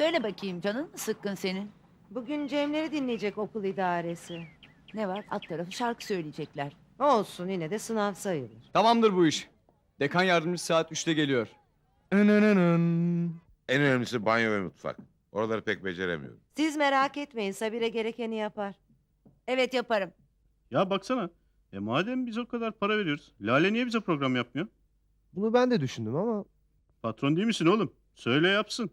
Söyle bakayım canın mı sıkkın senin? Bugün Cemleri dinleyecek okul idaresi. Ne var? Alt tarafı şarkı söyleyecekler. Olsun yine de sınav sayılır. Tamamdır bu iş. Dekan yardımcısı saat 3'te geliyor. En önemlisi banyo ve mutfak. Oraları pek beceremiyorum. Siz merak etmeyin Sabire gerekeni yapar. Evet yaparım. Ya baksana. E madem biz o kadar para veriyoruz. Lale niye bize program yapmıyor? Bunu ben de düşündüm ama Patron değil misin oğlum? Söyle yapsın.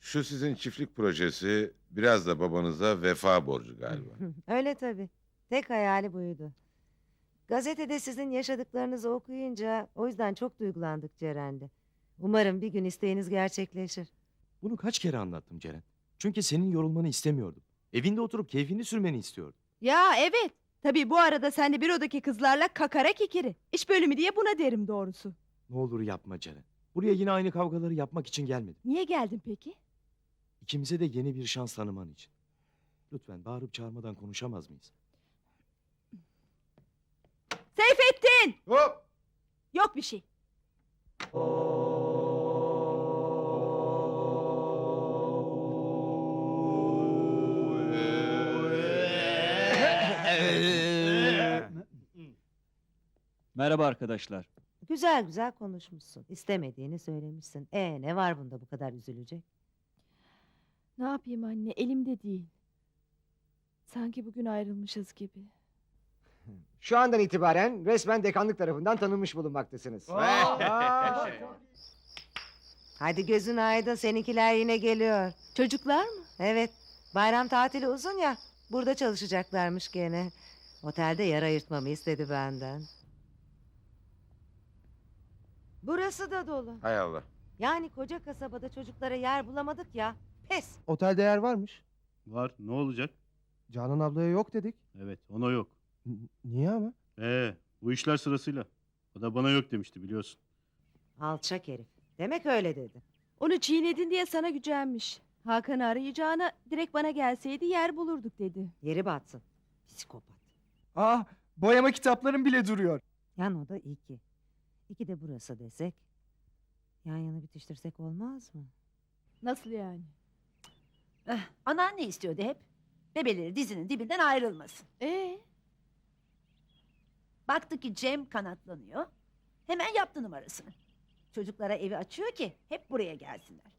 Şu sizin çiftlik projesi biraz da babanıza vefa borcu galiba. Öyle tabii. Tek hayali buydu. Gazetede sizin yaşadıklarınızı okuyunca o yüzden çok duygulandık Ceren'le. Umarım bir gün isteğiniz gerçekleşir. Bunu kaç kere anlattım Ceren. Çünkü senin yorulmanı istemiyordum. Evinde oturup keyfini sürmeni istiyordum. Ya evet. Tabii bu arada sen de bürodaki kızlarla kakara kikiri. İş bölümü diye buna derim doğrusu. Ne olur yapma Ceren. Buraya yine aynı kavgaları yapmak için gelmedim. Niye geldin peki? İkimize de yeni bir şans tanıman için. Lütfen bağırıp çağırmadan konuşamaz mıyız? Seyfettin! Hop! Yok bir şey. Merhaba arkadaşlar. Güzel güzel konuşmuşsun. İstemediğini söylemişsin. E ne var bunda bu kadar üzülecek? Ne yapayım anne elimde değil. Sanki bugün ayrılmışız gibi. Şu andan itibaren resmen dekanlık tarafından tanınmış bulunmaktasınız. Hadi gözün aydın seninkiler yine geliyor. Çocuklar mı? Evet bayram tatili uzun ya. Burada çalışacaklarmış gene. Otelde yer ayırtmamı istedi benden. Burası da dolu. Hay Allah. Yani koca kasabada çocuklara yer bulamadık ya. Pes. Otelde yer varmış. Var ne olacak? Canan ablaya yok dedik. Evet ona yok. N- niye ama? Ee bu işler sırasıyla. O da bana yok demişti biliyorsun. Alçak herif. Demek öyle dedi. Onu çiğnedin diye sana gücenmiş. Hakan'ı arayacağına direkt bana gelseydi yer bulurduk dedi. Yeri batsın. Psikopat. Ah boyama kitaplarım bile duruyor. Yan oda iki. İki de burası desek. Yan yana bitiştirsek olmaz mı? Nasıl yani? Eh, anan ne istiyordu hep? Bebeleri dizinin dibinden ayrılmasın. Ee, Baktı ki Cem kanatlanıyor. Hemen yaptı numarasını. Çocuklara evi açıyor ki hep buraya gelsinler.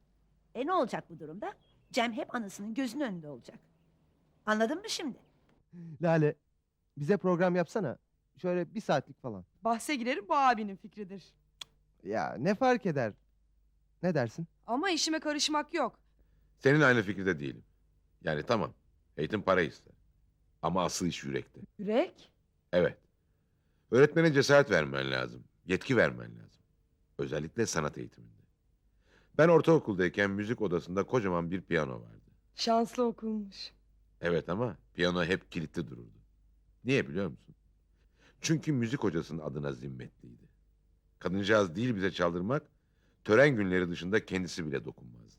E ne olacak bu durumda? Cem hep anasının gözünün önünde olacak. Anladın mı şimdi? Lale bize program yapsana. Şöyle bir saatlik falan. Bahse girerim bu abinin fikridir. Ya ne fark eder? Ne dersin? Ama işime karışmak yok. Senin aynı fikirde değilim. Yani tamam. Eğitim para ister. Ama asıl iş yürekte. Yürek? Evet. Öğretmene cesaret vermen lazım. Yetki vermen lazım. Özellikle sanat eğitiminde. Ben ortaokuldayken müzik odasında kocaman bir piyano vardı. Şanslı okulmuş. Evet ama piyano hep kilitli dururdu. Niye biliyor musun? Çünkü müzik hocasının adına zimmetliydi. Kadıncağız değil bize çaldırmak, tören günleri dışında kendisi bile dokunmazdı.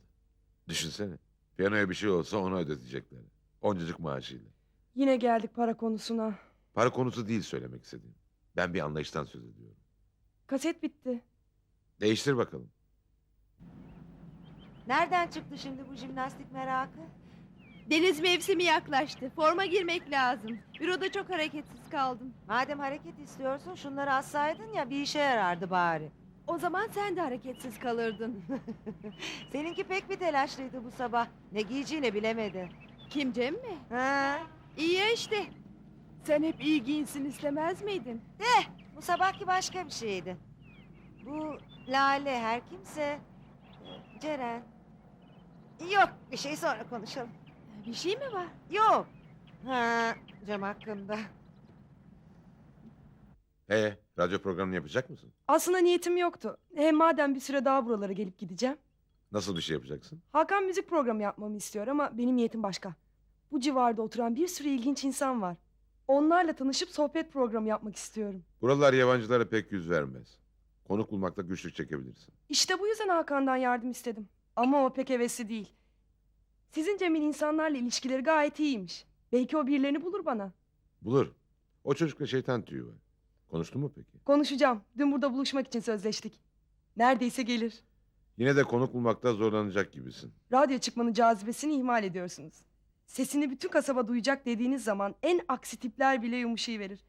Düşünsene, piyanoya bir şey olsa ona ödetecekler. Oncacık maaşıyla. Yine geldik para konusuna. Para konusu değil söylemek istediğim. Ben bir anlayıştan söz ediyorum. Kaset bitti. Değiştir bakalım. Nereden çıktı şimdi bu jimnastik merakı? deniz mevsimi yaklaştı. Forma girmek lazım. Büroda çok hareketsiz kaldım. Madem hareket istiyorsun şunları assaydın ya bir işe yarardı bari. O zaman sen de hareketsiz kalırdın. Seninki pek bir telaşlıydı bu sabah. Ne giyeceğini bilemedi. Kim Cem mi? Ha, İyi ya işte. Sen hep iyi giyinsin istemez miydin? bu sabahki başka bir şeydi. Bu Lale her kimse... e, Ceren. Yok bir şey sonra konuşalım. Bir şey mi var? Yok. Ha, Cem hakkında. Ee, radyo programını yapacak mısın? Aslında niyetim yoktu. Hem madem bir süre daha buralara gelip gideceğim. Nasıl bir şey yapacaksın? Hakan müzik programı yapmamı istiyor ama benim niyetim başka. Bu civarda oturan bir sürü ilginç insan var. Onlarla tanışıp sohbet programı yapmak istiyorum. Buralar yabancılara pek yüz vermez. Konuk bulmakta güçlük çekebilirsin. İşte bu yüzden Hakan'dan yardım istedim. Ama o pek hevesli değil. Sizin Cem'in insanlarla ilişkileri gayet iyiymiş. Belki o birilerini bulur bana. Bulur. O çocukla şeytan tüyü var. Konuştun mu peki? Konuşacağım. Dün burada buluşmak için sözleştik. Neredeyse gelir. Yine de konuk bulmakta zorlanacak gibisin. Radyo çıkmanın cazibesini ihmal ediyorsunuz. Sesini bütün kasaba duyacak dediğiniz zaman en aksi tipler bile yumuşayıverir.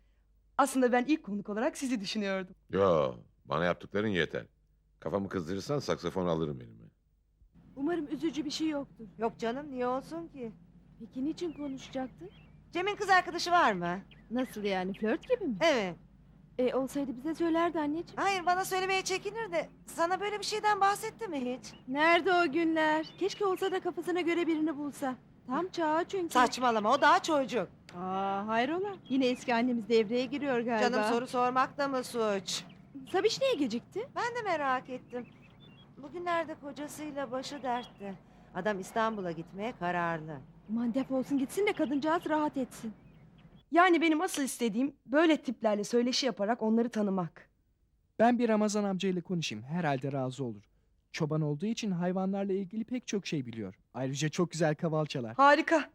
Aslında ben ilk konuk olarak sizi düşünüyordum. Yo, bana yaptıkların yeter. Kafamı kızdırırsan saksafon alırım elime. Umarım üzücü bir şey yoktur. Yok canım niye olsun ki? Peki niçin konuşacaktın? Cem'in kız arkadaşı var mı? Nasıl yani flört gibi mi? Evet. E olsaydı bize söylerdi anneciğim. Hayır bana söylemeye çekinir de sana böyle bir şeyden bahsetti mi hiç? Nerede o günler? Keşke olsa da kafasına göre birini bulsa. Tam çağı çünkü. Saçmalama o daha çocuk. Aa hayrola? Yine eski annemiz devreye giriyor galiba. Canım soru sormak da mı suç? Sabiş niye gecikti? Ben de merak ettim. Bugünlerde kocasıyla başı dertte. Adam İstanbul'a gitmeye kararlı. Aman defolsun gitsin de kadıncağız rahat etsin. Yani benim asıl istediğim böyle tiplerle söyleşi yaparak onları tanımak. Ben bir Ramazan amcayla konuşayım. Herhalde razı olur. Çoban olduğu için hayvanlarla ilgili pek çok şey biliyor. Ayrıca çok güzel kaval çalar. Harika.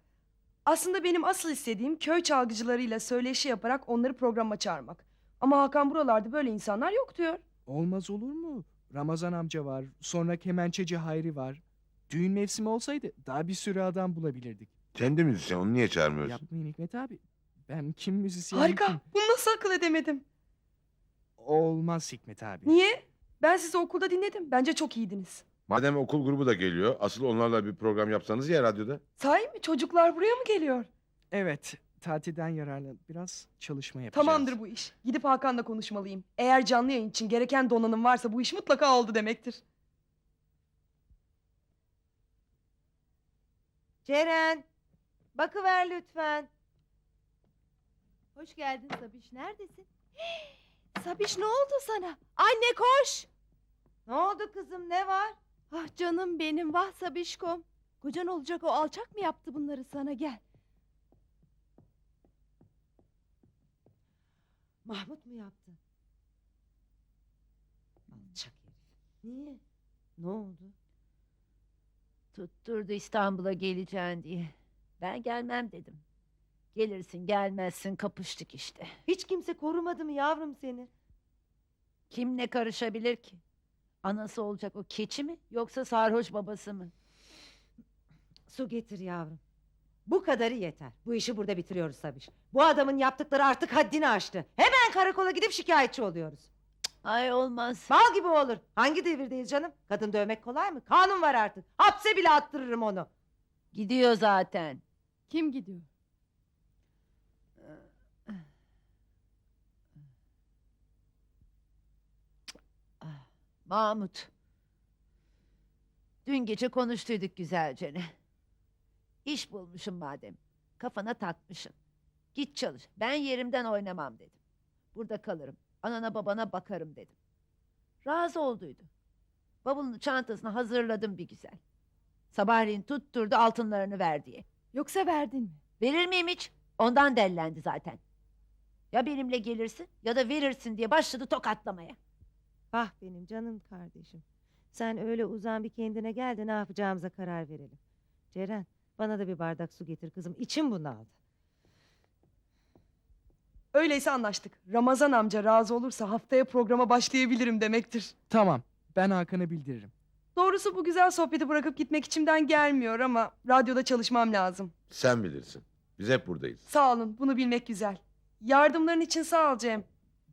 Aslında benim asıl istediğim köy çalgıcılarıyla söyleşi yaparak onları programa çağırmak. Ama Hakan buralarda böyle insanlar yok diyor. Olmaz olur mu? Ramazan amca var. Sonra kemençeci Hayri var. Düğün mevsimi olsaydı daha bir sürü adam bulabilirdik. Sen de müzisyen, onu niye çağırmıyorsun? Yapmayın Hikmet abi. Ben kim müzisyen Harika. kim? Bunu nasıl akıl edemedim? Olmaz Hikmet abi. Niye? Ben sizi okulda dinledim. Bence çok iyiydiniz. Madem okul grubu da geliyor, asıl onlarla bir program yapsanız ya radyoda. Sahi mi? Çocuklar buraya mı geliyor? Evet. Tatilden yararlanıp biraz çalışma yapacağız. Tamamdır bu iş. Gidip Hakan'la konuşmalıyım. Eğer canlı yayın için gereken donanım varsa bu iş mutlaka oldu demektir. Ceren, bakıver lütfen. Hoş geldin Sabiş. Neredesin? Sabiş ne oldu sana? Anne koş! Ne oldu kızım ne var? Ah canım benim vah Sabişkom. Kocan olacak o alçak mı yaptı bunları sana gel. Mahmut mu yaptı? Alçak herif. Niye? Ne oldu? Tutturdu İstanbul'a geleceğin diye. Ben gelmem dedim. Gelirsin gelmezsin kapıştık işte. Hiç kimse korumadı mı yavrum seni? Kim ne karışabilir ki? Anası olacak o keçi mi yoksa sarhoş babası mı? Su getir yavrum. Bu kadarı yeter. Bu işi burada bitiriyoruz Sabiş. Bu adamın yaptıkları artık haddini aştı. Hemen karakola gidip şikayetçi oluyoruz. Ay olmaz. Bal gibi olur. Hangi devirdeyiz canım? Kadın dövmek kolay mı? Kanun var artık. Hapse bile attırırım onu. Gidiyor zaten. Kim gidiyor? Mahmut. Dün gece konuştuyduk güzelce ne. İş bulmuşum madem. Kafana takmışsın. Git çalış. Ben yerimden oynamam dedim. Burada kalırım. Anana babana bakarım dedim. Razı olduydu. Bavulunu çantasını hazırladım bir güzel. Sabahleyin tutturdu altınlarını ver diye. Yoksa verdin mi? Verir miyim hiç? Ondan dellendi zaten. Ya benimle gelirsin ya da verirsin diye başladı tokatlamaya. Ah benim canım kardeşim. Sen öyle uzan bir kendine gel de ne yapacağımıza karar verelim. Ceren bana da bir bardak su getir kızım. İçim bunaldı. Öyleyse anlaştık. Ramazan amca razı olursa haftaya programa başlayabilirim demektir. Tamam. Ben Hakan'a bildiririm. Doğrusu bu güzel sohbeti bırakıp gitmek içimden gelmiyor ama radyoda çalışmam lazım. Sen bilirsin. Biz hep buradayız. Sağ olun, bunu bilmek güzel. Yardımların için sağ ol Cem.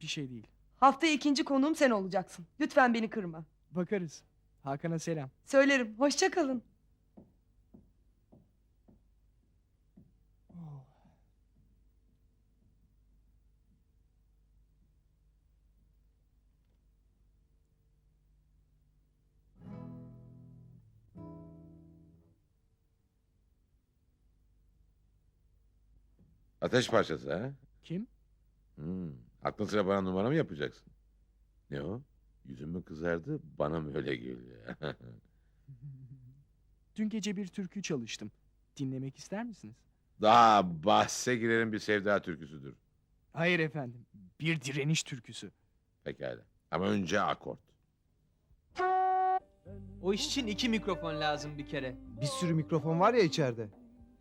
Bir şey değil. Haftaya ikinci konuğum sen olacaksın. Lütfen beni kırma. Bakarız. Hakan'a selam. Söylerim. Hoşça kalın. Ateş parçası ha? Kim? Hmm. Aklın sıra bana numara mı yapacaksın? Ne o? Yüzün mü kızardı? Bana mı öyle geliyor? Dün gece bir türkü çalıştım. Dinlemek ister misiniz? Daha bahse girerim bir sevda türküsüdür. Hayır efendim. Bir direniş türküsü. Pekala. Ama önce akort. O iş için iki mikrofon lazım bir kere. Bir sürü mikrofon var ya içeride.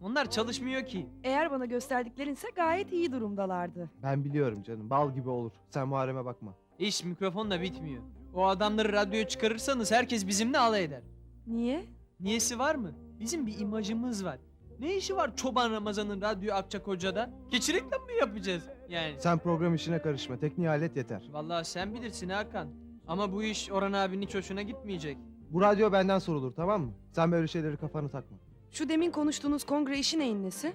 Onlar çalışmıyor ki. Eğer bana gösterdiklerinse gayet iyi durumdalardı. Ben biliyorum canım bal gibi olur. Sen Muharrem'e bakma. İş mikrofonla bitmiyor. O adamları radyoya çıkarırsanız herkes bizimle alay eder. Niye? Niyesi var mı? Bizim bir imajımız var. Ne işi var Çoban Ramazan'ın radyo Akçakoca'da? Keçi reklam mı yapacağız? Yani. Sen program işine karışma. Tekniği hallet yeter. Vallahi sen bilirsin Hakan. Ama bu iş Orhan abinin hiç hoşuna gitmeyecek. Bu radyo benden sorulur tamam mı? Sen böyle şeyleri kafana takma. Şu demin konuştuğunuz kongre işi neyin nesi?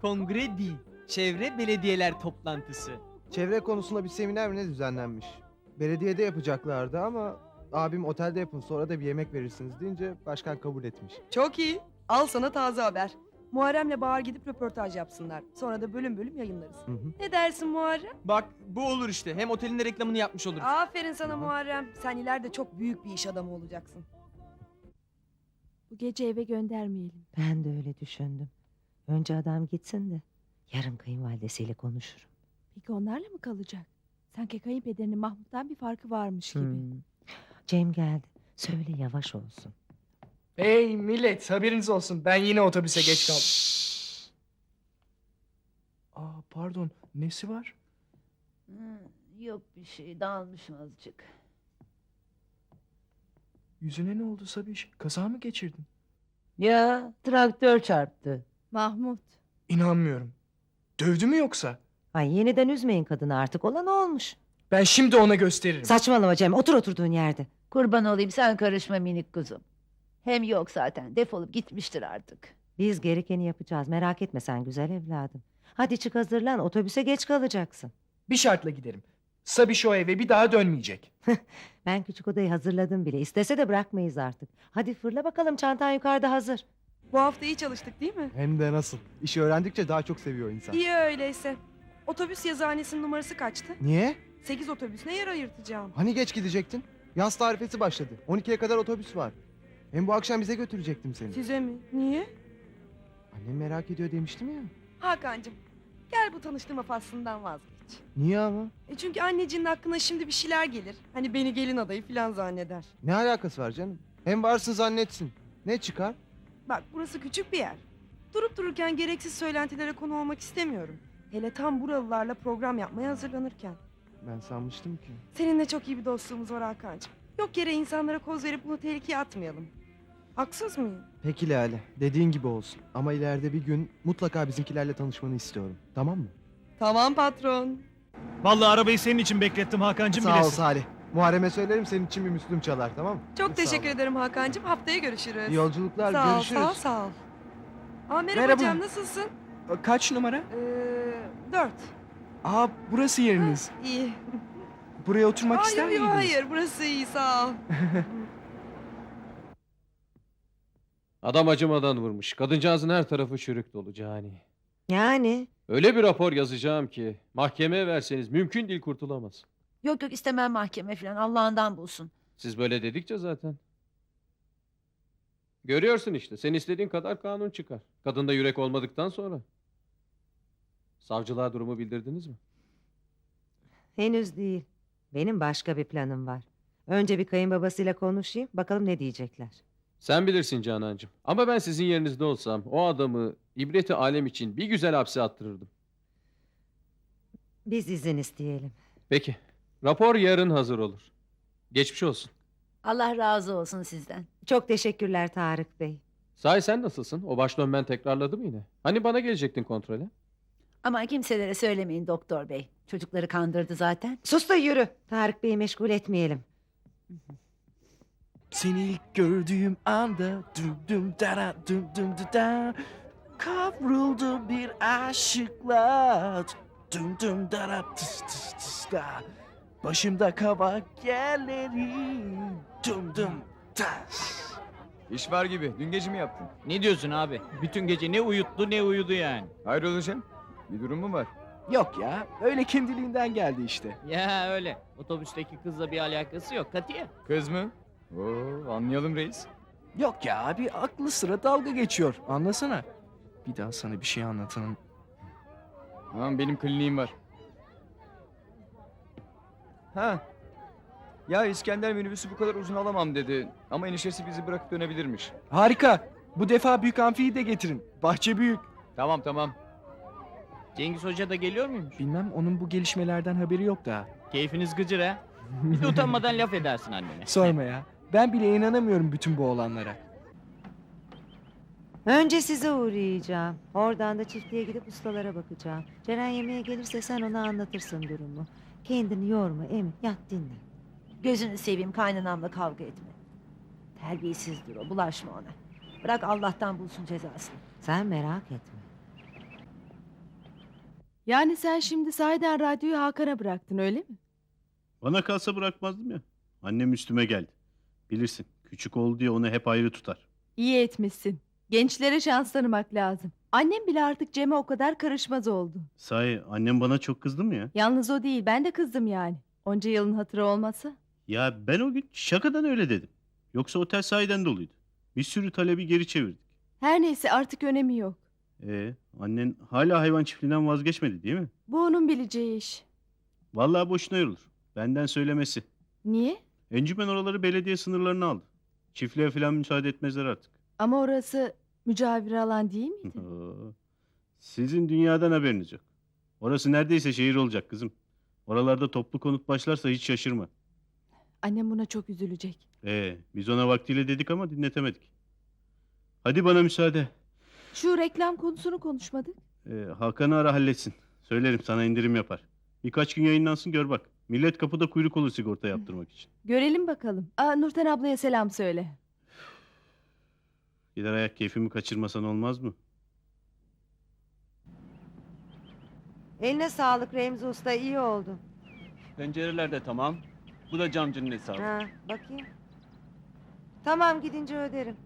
Kongre değil. Çevre belediyeler toplantısı. Çevre konusunda bir seminer mi ne düzenlenmiş? Belediyede yapacaklardı ama abim otelde yapın sonra da bir yemek verirsiniz deyince başkan kabul etmiş. Çok iyi. Al sana taze haber. Muharrem'le Bahar gidip röportaj yapsınlar. Sonra da bölüm bölüm yayınlarız. Hı hı. Ne dersin Muharrem? Bak bu olur işte. Hem otelin de reklamını yapmış oluruz. Aferin sana Muharrem. Sen ileride çok büyük bir iş adamı olacaksın. Bu gece eve göndermeyelim. Ben de öyle düşündüm. Önce adam gitsin de yarın kayınvalidesiyle konuşurum. Peki onlarla mı kalacak? Sanki kayınpederinin Mahmut'tan bir farkı varmış gibi. Hmm. Cem geldi. Söyle yavaş olsun. Hey millet haberiniz olsun ben yine otobüse geç kaldım. Aa pardon nesi var? Hmm, yok bir şey dağılmışım azıcık. Yüzüne ne oldu Sabiş? Kaza mı geçirdin? Ya traktör çarptı. Mahmut. İnanmıyorum. Dövdü mü yoksa? Ay yeniden üzmeyin kadını artık olan olmuş. Ben şimdi ona gösteririm. Saçmalama Cem otur oturduğun yerde. Kurban olayım sen karışma minik kuzum. Hem yok zaten defolup gitmiştir artık. Biz gerekeni yapacağız merak etme sen güzel evladım. Hadi çık hazırlan otobüse geç kalacaksın. Bir şartla giderim. Sabiş o eve bir daha dönmeyecek. Ben küçük odayı hazırladım bile. İstese de bırakmayız artık. Hadi fırla bakalım çantan yukarıda hazır. Bu hafta iyi çalıştık değil mi? Hem de nasıl? İşi öğrendikçe daha çok seviyor insan. İyi öyleyse. Otobüs yazıhanesinin numarası kaçtı? Niye? 8 otobüsüne yer ayırtacağım. Hani geç gidecektin? Yaz tarifesi başladı. 12'ye kadar otobüs var. Hem bu akşam bize götürecektim seni. Size mi? Niye? Annem merak ediyor demiştim ya. Hakan'cığım gel bu tanıştırma faslından vazgeç. Niye ama? E çünkü annecinin aklına şimdi bir şeyler gelir. Hani beni gelin adayı falan zanneder. Ne alakası var canım? Hem varsın zannetsin. Ne çıkar? Bak burası küçük bir yer. Durup dururken gereksiz söylentilere konu olmak istemiyorum. Hele tam buralılarla program yapmaya hazırlanırken. Ben sanmıştım ki. Seninle çok iyi bir dostluğumuz var Hakan'cığım. Yok yere insanlara koz verip bunu tehlikeye atmayalım. Haksız mıyım? Peki Lale. Dediğin gibi olsun. Ama ileride bir gün mutlaka bizimkilerle tanışmanı istiyorum. Tamam mı? Tamam patron. Vallahi arabayı senin için beklettim Hakan'cığım Sağ ol bilesin. Salih. Muharrem'e söylerim senin için bir Müslüm çalar tamam mı? Çok Sağ teşekkür ol. ederim Hakan'cığım. Haftaya görüşürüz. İyi yolculuklar. Sağ ol, Görüşürüz. sağ ol, sağ ol. Aa, merhaba, Merhaba. Cem, nasılsın? Kaç numara? Ee, dört. Aa burası yeriniz. İyi. Buraya oturmak Aa, ister yo, yo, miydiniz? hayır, burası iyi, sağ ol. Adam acımadan vurmuş. Kadıncağızın her tarafı çürük dolu cani. Yani Öyle bir rapor yazacağım ki mahkemeye verseniz mümkün değil kurtulamaz. Yok yok istemem mahkeme falan Allah'ından bulsun. Siz böyle dedikçe zaten. Görüyorsun işte. Sen istediğin kadar kanun çıkar. Kadında yürek olmadıktan sonra. Savcılığa durumu bildirdiniz mi? henüz değil. Benim başka bir planım var. Önce bir kayınbabasıyla konuşayım bakalım ne diyecekler. Sen bilirsin Canancığım. Ama ben sizin yerinizde olsam o adamı ibreti alem için bir güzel hapse attırırdım. Biz izin isteyelim. Peki. Rapor yarın hazır olur. Geçmiş olsun. Allah razı olsun sizden. Çok teşekkürler Tarık Bey. Sahi sen nasılsın? O baş dönmen tekrarladı mı yine? Hani bana gelecektin kontrole? Ama kimselere söylemeyin doktor bey. Çocukları kandırdı zaten. Sus da yürü. Tarık Bey'i meşgul etmeyelim. Seni ilk gördüğüm anda düm düm dara düm düm dü da Kavruldu bir aşıkla Düm düm dara tıs tıs tıs da Başımda kabak yerleri Düm düm tas İş var gibi. Dün gece mi yaptın? Ne diyorsun abi? Bütün gece ne uyuttu ne uyudu yani. Hayrola hocam? Bir durum mu var? Yok ya öyle kendiliğinden geldi işte Ya öyle. Otobüsteki kızla bir alakası yok katiye. Kız mı? Oo, anlayalım reis. Yok ya abi aklı sıra dalga geçiyor anlasana Bir daha sana bir şey anlatanın Tamam benim kliniğim var. Ha. Ya İskender minibüsü bu kadar uzun alamam dedi. Ama eniştesi bizi bırakıp dönebilirmiş. Harika bu defa büyük amfiyi de getirin Bahçe büyük Tamam tamam. Cengiz Hoca da geliyor muymuş? Bilmem onun bu gelişmelerden haberi yok daha Keyfiniz gıcır ha. Bir de utanmadan laf edersin annene. Sorma ya. Ben bile inanamıyorum bütün bu olanlara. Önce size uğrayacağım. Oradan da çiftliğe gidip ustalara bakacağım. Ceren yemeğe gelirse sen ona anlatırsın durumu. Kendini yorma Emin. Yat dinle. Gözünü seveyim kaynanamla kavga etme. Terbiyesizdir o bulaşma ona. Bırak Allah'tan bulsun cezasını. Sen merak etme. Yani sen şimdi sahiden radyoyu Hakan'a bıraktın öyle mi? Bana kalsa bırakmazdım ya. Annem üstüme geldi. Bilirsin küçük oldu diye onu hep ayrı tutar. İyi etmişsin. Gençlere şans tanımak lazım. Annem bile artık Cem'e o kadar karışmaz oldu. Sahi annem bana çok kızdı mı ya? Yalnız o değil ben de kızdım yani. Onca yılın hatırı olmasa. Ya ben o gün şakadan öyle dedim. Yoksa otel sahiden doluydu. Bir sürü talebi geri çevirdik. Her neyse artık önemi yok. Ee, annen hala hayvan çiftliğinden vazgeçmedi değil mi? Bu onun bileceği iş. Vallahi boşuna yorulur. Benden söylemesi. Niye? Encümen oraları belediye sınırlarına aldı. Çiftliğe falan müsaade etmezler artık. Ama orası mücavir alan değil miydi? Sizin dünyadan haberiniz yok. Orası neredeyse şehir olacak kızım. Oralarda toplu konut başlarsa hiç şaşırma. Annem buna çok üzülecek. Ee, biz ona vaktiyle dedik ama dinletemedik. Hadi bana müsaade. Şu reklam konusunu konuşmadık. Ee, Hakan'ı ara halletsin. Söylerim sana indirim yapar. Birkaç gün yayınlansın gör bak. Millet kapıda kuyruk olur sigorta yaptırmak için. Görelim bakalım. Aa, Nurten ablaya selam söyle. Gider ayak keyfimi kaçırmasan olmaz mı? Eline sağlık Remzi Usta iyi oldu. Pencereler de tamam. Bu da camcının hesabı. Ha, bakayım. Tamam gidince öderim.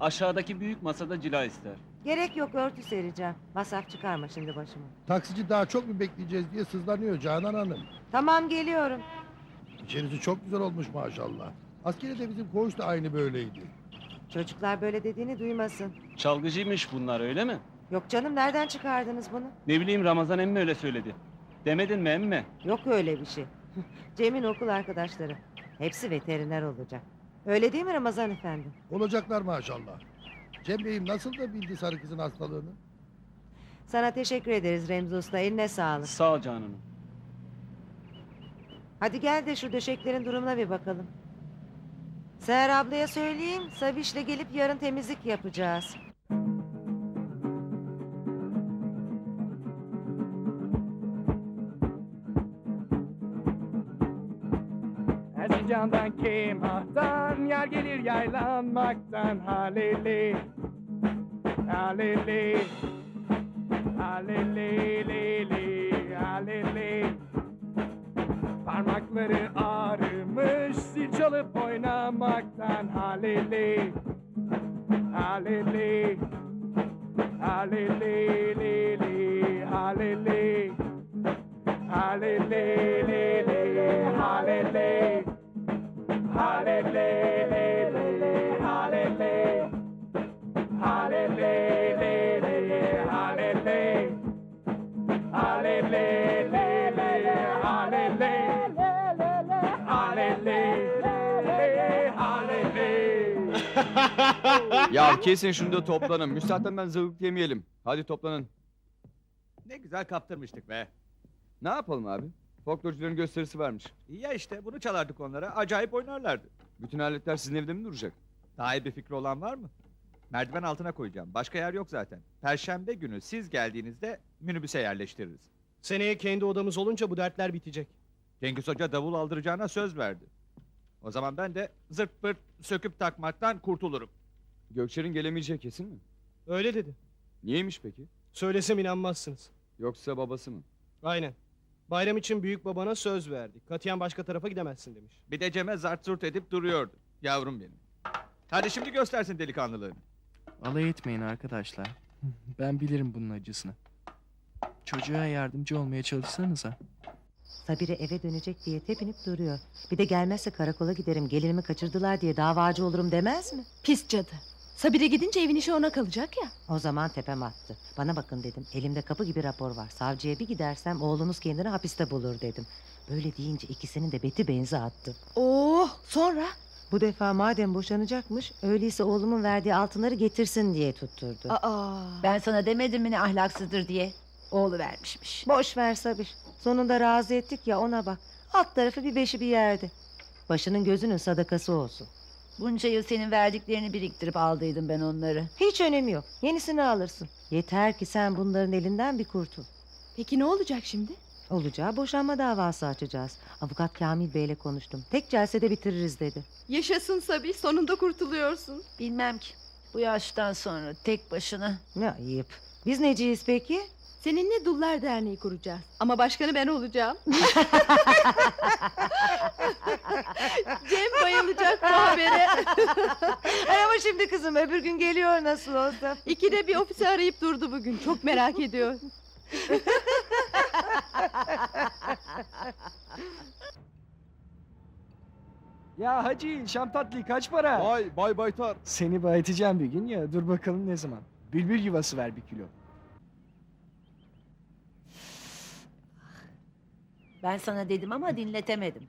Aşağıdaki büyük masada cila ister. Gerek yok örtü sereceğim. Masraf çıkarma şimdi başıma. Taksici daha çok mu bekleyeceğiz diye sızlanıyor Canan Hanım. Tamam geliyorum. İçerisi çok güzel olmuş maşallah. Askeri de bizim koğuş da aynı böyleydi. Çocuklar böyle dediğini duymasın. Çalgıcıymış bunlar öyle mi? Yok canım nereden çıkardınız bunu? Ne bileyim Ramazan emmi öyle söyledi. Demedin mi emmi? Yok öyle bir şey. Cem'in okul arkadaşları. Hepsi veteriner olacak. Öyle değil mi Ramazan efendi? Olacaklar maşallah. Cem Bey'im nasıl da bildi sarı kızın hastalığını? Sana teşekkür ederiz Remzi Usta. Eline sağlık. Sağ ol canım. Hadi gel de şu döşeklerin durumuna bir bakalım. Seher ablaya söyleyeyim. Sabiş'le gelip yarın temizlik yapacağız. Gelir yaylanmaktan Halili Halili Halili Lili Halili Parmakları ağrımış Zil çalıp oynamaktan Halili Halili Halili Lili Halili Halili Lili Halili ya kesin şunu da toplanın. Müsaaden ben zıvık yemeyelim. Hadi toplanın. Ne güzel kaptırmıştık be. Ne yapalım abi? Folklorcuların gösterisi varmış. İyi ya işte bunu çalardık onlara. Acayip oynarlardı. Bütün aletler sizin evde mi duracak? Daha iyi bir fikri olan var mı? Merdiven altına koyacağım. Başka yer yok zaten. Perşembe günü siz geldiğinizde minibüse yerleştiririz. Seneye kendi odamız olunca bu dertler bitecek. Cengiz Hoca davul aldıracağına söz verdi. O zaman ben de zırt pırt söküp takmaktan kurtulurum. Gökçer'in gelemeyeceği kesin mi? Öyle dedi. Niyeymiş peki? Söylesem inanmazsınız. Yoksa babası mı? Aynen. Bayram için büyük babana söz verdi. Katiyen başka tarafa gidemezsin demiş. Bir de Cem'e zart zurt edip duruyordu. Yavrum benim. Hadi şimdi göstersin delikanlılığını. Alay etmeyin arkadaşlar. Ben bilirim bunun acısını. Çocuğa yardımcı olmaya çalışsanıza. Sabire eve dönecek diye tepinip duruyor. Bir de gelmezse karakola giderim gelinimi kaçırdılar diye davacı olurum demez mi? Pis cadı. Sabire gidince evin işi ona kalacak ya. O zaman tepem attı. Bana bakın dedim. Elimde kapı gibi rapor var. Savcıya bir gidersem oğlunuz kendini hapiste bulur dedim. Böyle deyince ikisinin de beti benzi attı. Oh sonra? Bu defa madem boşanacakmış öyleyse oğlumun verdiği altınları getirsin diye tutturdu. Aa. Ben sana demedim mi ne ahlaksızdır diye. Oğlu vermişmiş. Boş ver Sabir. Sonunda razı ettik ya ona bak. Alt tarafı bir beşi bir yerde. Başının gözünün sadakası olsun. Bunca yıl senin verdiklerini biriktirip aldıydım ben onları. Hiç önemi yok. Yenisini alırsın. Yeter ki sen bunların elinden bir kurtul. Peki ne olacak şimdi? Olacağı boşanma davası açacağız. Avukat Kamil Bey'le konuştum. Tek celsede bitiririz dedi. Yaşasın Sabi sonunda kurtuluyorsun. Bilmem ki. Bu yaştan sonra tek başına. Ne ayıp. Biz neciyiz peki? Seninle Dullar Derneği kuracağız. Ama başkanı ben olacağım. Cem bayılacak bu habere. Ay ama şimdi kızım öbür gün geliyor nasıl olsa. İkide bir ofisi arayıp durdu bugün. Çok merak ediyor. Ya hacı şam tatlı kaç para? Vay Bay Baytar. Seni bayatacağım bir gün ya dur bakalım ne zaman. Bülbül yuvası ver bir kilo. Ben sana dedim ama dinletemedim.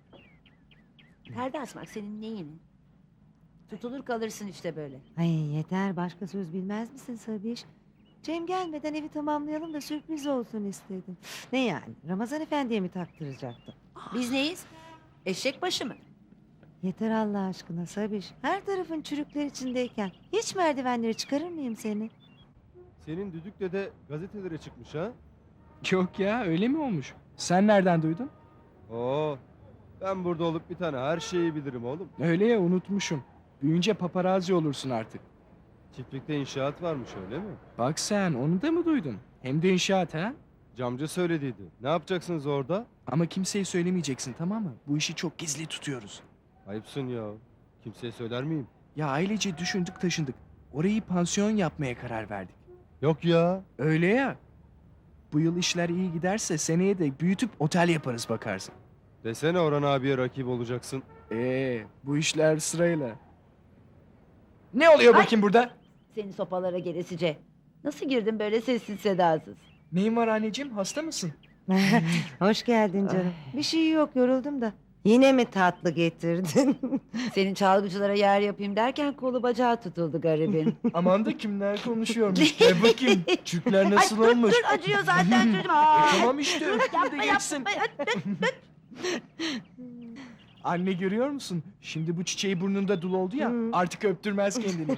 Perde asmak senin neyin? Tutulur kalırsın işte böyle. Ay yeter başka söz bilmez misin Sabiş? Cem gelmeden evi tamamlayalım da sürpriz olsun istedim. Ne yani Ramazan Efendi'ye mi taktıracaktım? Biz neyiz? Eşek başı mı? Yeter Allah aşkına Sabiş. Her tarafın çürükler içindeyken hiç merdivenleri çıkarır mıyım seni? Senin düdükle de gazetelere çıkmış ha? Yok ya öyle mi olmuş? Sen nereden duydun? Oo. Ben burada olup bir tane her şeyi bilirim oğlum. Öyle ya unutmuşum. Büyünce paparazzi olursun artık. Çiftlikte inşaat varmış öyle mi? Bak sen onu da mı duydun? Hem de inşaat ha? Camcı söylediydi. Ne yapacaksınız orada? Ama kimseye söylemeyeceksin tamam mı? Bu işi çok gizli tutuyoruz. Ayıpsın ya. Kimseye söyler miyim? Ya ailece düşündük taşındık. Orayı pansiyon yapmaya karar verdik. Yok ya. Öyle ya. Bu yıl işler iyi giderse seneye de büyütüp otel yaparız bakarsın. Desene Orhan abiye rakip olacaksın. Ee, bu işler sırayla. Ne oluyor bakayım burada? Seni sopalara gelesice. Nasıl girdin böyle sessiz sedasız? Neyin var anneciğim? Hasta mısın? Hoş geldin canım. Bir şey yok yoruldum da. Yine mi tatlı getirdin? Senin çalgıcılara yer yapayım derken kolu bacağı tutuldu garibin. Aman da kimler konuşuyormuş. Gel bakayım. Çükler nasıl Ay, dur, olmuş? dur, acıyor zaten çocuğum. Aa. tamam işte, Dur, öptüm de yapma, geçsin. Anne görüyor musun? Şimdi bu çiçeği burnunda dul oldu ya Hı. artık öptürmez kendini.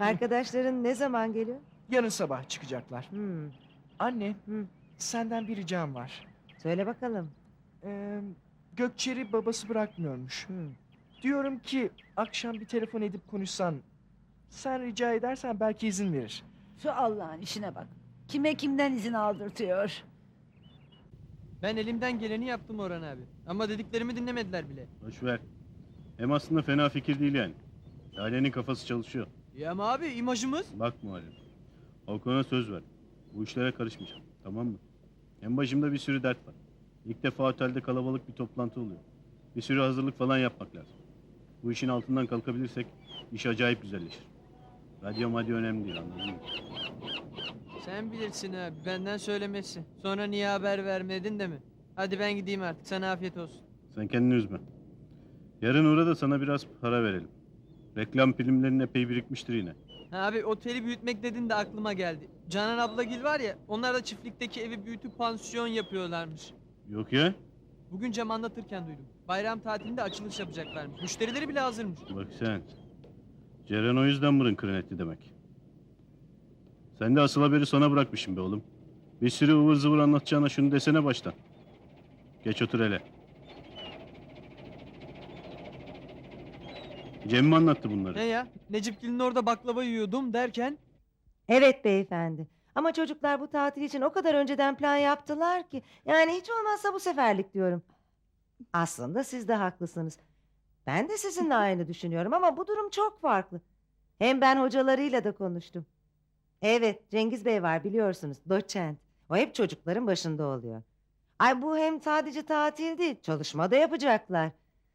Arkadaşların ne zaman geliyor? Yarın sabah çıkacaklar. Hmm, Anne Hı. senden bir ricam var. Söyle bakalım. Ee, Gökçer'i babası bırakmıyormuş. Hmm. Diyorum ki akşam bir telefon edip konuşsan. Sen rica edersen belki izin verir. Şu Allah'ın işine bak. Kime kimden izin aldırtıyor? Ben elimden geleni yaptım Orhan abi. Ama dediklerimi dinlemediler bile. Boş ver. Hem aslında fena fikir değil yani. Lale'nin kafası çalışıyor. Ya ama abi imajımız. Bak muhallim. Okan'a söz ver. Bu işlere karışmayacağım. Tamam mı? Hem başımda bir sürü dert var. İlk defa otelde kalabalık bir toplantı oluyor. Bir sürü hazırlık falan yapmak lazım. Bu işin altından kalkabilirsek iş acayip güzelleşir. Radyo madyo önemli değil anladın mı? Sen bilirsin abi benden söylemesi. Sonra niye haber vermedin de mi? Hadi ben gideyim artık sana afiyet olsun. Sen kendini üzme. Yarın uğra da sana biraz para verelim. Reklam filmlerin epey birikmiştir yine. Ha abi oteli büyütmek dedin de aklıma geldi. Canan ablagil var ya onlar da çiftlikteki evi büyütüp pansiyon yapıyorlarmış. Yok ya. Bugün Cem anlatırken duydum. Bayram tatilinde açılış yapacaklarmış. Müşterileri bile hazırmış. Bak sen. Ceren o yüzden mırın kırın etti demek. Sen de asıl haberi sona bırakmışsın be oğlum. Bir sürü ıvır zıvır anlatacağına şunu desene baştan. Geç otur hele. Cem mi anlattı bunları? Ne ya? Necipgil'in orada baklava yiyordum derken Evet beyefendi. Ama çocuklar bu tatil için o kadar önceden plan yaptılar ki. Yani hiç olmazsa bu seferlik diyorum. Aslında siz de haklısınız. Ben de sizinle aynı düşünüyorum ama bu durum çok farklı. Hem ben hocalarıyla da konuştum. Evet Cengiz Bey var biliyorsunuz doçent. O hep çocukların başında oluyor. Ay bu hem sadece tatil değil çalışma da yapacaklar.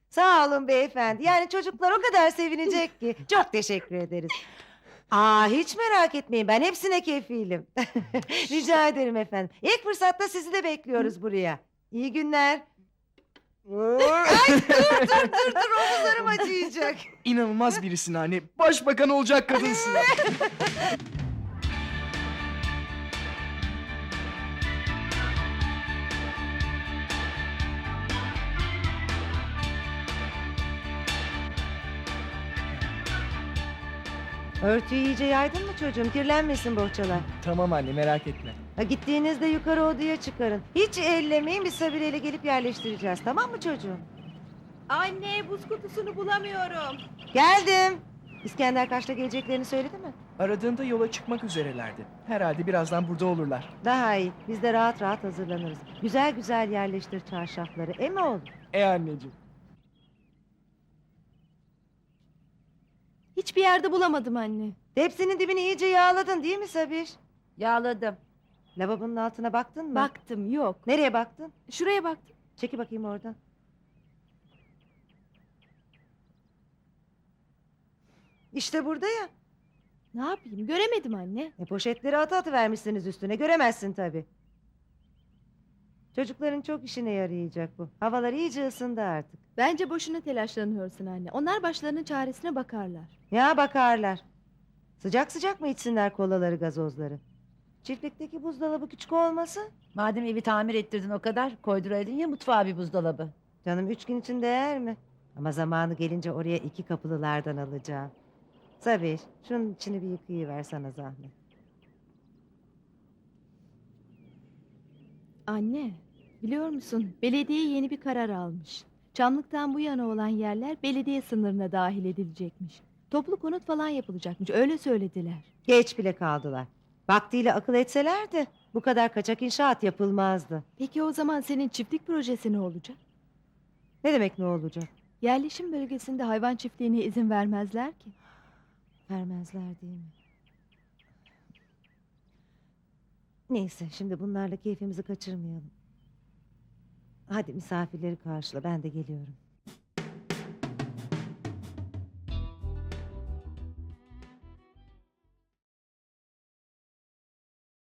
Sağ olun beyefendi. Yani çocuklar o kadar sevinecek ki. Çok teşekkür ederiz. Aa hiç merak etmeyin ben hepsine kefilim. Rica ederim efendim. İlk fırsatta sizi de bekliyoruz buraya. İyi günler. Ay dur dur dur dur omuzlarım acıyacak. İnanılmaz birisin anne. Başbakan olacak kadınsın. Örtüyü iyice yaydın mı çocuğum? Kirlenmesin bohçalar. Tamam anne merak etme. Ha, gittiğinizde yukarı odaya çıkarın. Hiç ellemeyin biz Sabire ile gelip yerleştireceğiz. Tamam mı çocuğum? Anne buz kutusunu bulamıyorum. Geldim. İskender kaçta geleceklerini söyledi mi? Aradığında yola çıkmak üzerelerdi. Herhalde birazdan burada olurlar. Daha iyi. Biz de rahat rahat hazırlanırız. Güzel güzel yerleştir çarşafları. E mi oğlum? E anneciğim. Hiçbir yerde bulamadım anne. Tepsinin dibini iyice yağladın değil mi Sabir? Yağladım. Lavabonun altına baktın mı? Baktım yok. Nereye baktın? Şuraya baktım. Çeki bakayım oradan. İşte burada ya. Ne yapayım göremedim anne. E poşetleri atı atı vermişsiniz üstüne. Göremezsin tabii. Çocukların çok işine yarayacak bu. Havalar iyice ısındı artık. Bence boşuna telaşlanıyorsun anne. Onlar başlarının çaresine bakarlar. Ya bakarlar. Sıcak sıcak mı içsinler kolaları gazozları? Çiftlikteki buzdolabı küçük olmasın? Madem evi tamir ettirdin o kadar koyduraydın ya mutfağa bir buzdolabı. Canım üç gün için değer mi? Ama zamanı gelince oraya iki kapılılardan alacağım. Sabir, şunun içini bir yıkayıver sana zahmet. Anne, biliyor musun? Belediye yeni bir karar almış. Çamlıktan bu yana olan yerler belediye sınırına dahil edilecekmiş. Toplu konut falan yapılacakmış. Öyle söylediler. Geç bile kaldılar. Vaktiyle akıl etselerdi bu kadar kaçak inşaat yapılmazdı. Peki o zaman senin çiftlik projesi ne olacak? Ne demek ne olacak? Yerleşim bölgesinde hayvan çiftliğine izin vermezler ki. Vermezler değil mi? Neyse şimdi bunlarla keyfimizi kaçırmayalım. Hadi misafirleri karşıla ben de geliyorum.